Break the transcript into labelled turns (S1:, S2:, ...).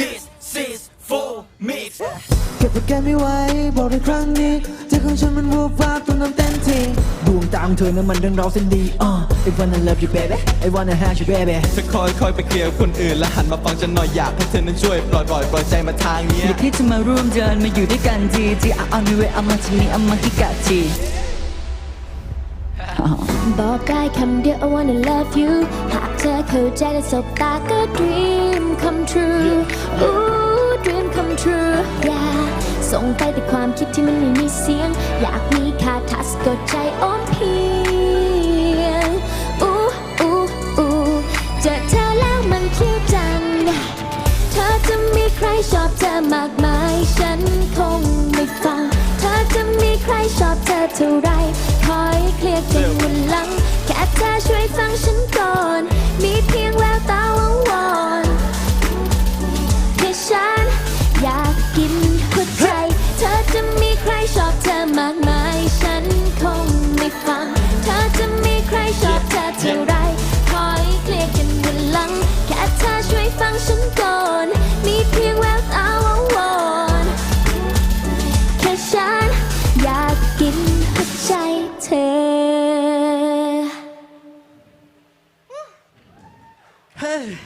S1: This is full mix
S2: เก็บอาการไม่ไหวบอกในครั้งนี้ใจของฉันมันวูบวาบต้องน้ำเต้นทีดวงตาของเธอนั้นมันเรื่องเราเส้นดีอะ I wanna love you baby I wanna have you baby
S1: เธอคอยคอยไปเคลียร์กับคนอื่นแล้วหันมาฟังฉันหน่อยอยากให้เธอนั้นช่วยปล่อยปล่อยปล่อยใจมาทางเนี้ย
S3: อยากที่จะมาร่วมเดินมาอยู่ด้วยกันทีที่เอาเอาในเวเอามาที่นี่เอามาที่กะที
S4: บอกได้คำเดียว I wanna love you หากเธอเข้าใจและสบตาก็ dream come true ooh dream come ยาส่งไปแต่ความคิดที่มันไม่มีเสียง อยากมีคาทัสกดใจอ้อมเพียงอู้อู้อู้เจอเธอแล้วมันคิวจัง เธอจะมีใครชอบเธอมากมาย ฉันคงไม่ฟัง เธอจะมีใครชอบเธอเท่าไร
S1: Hey.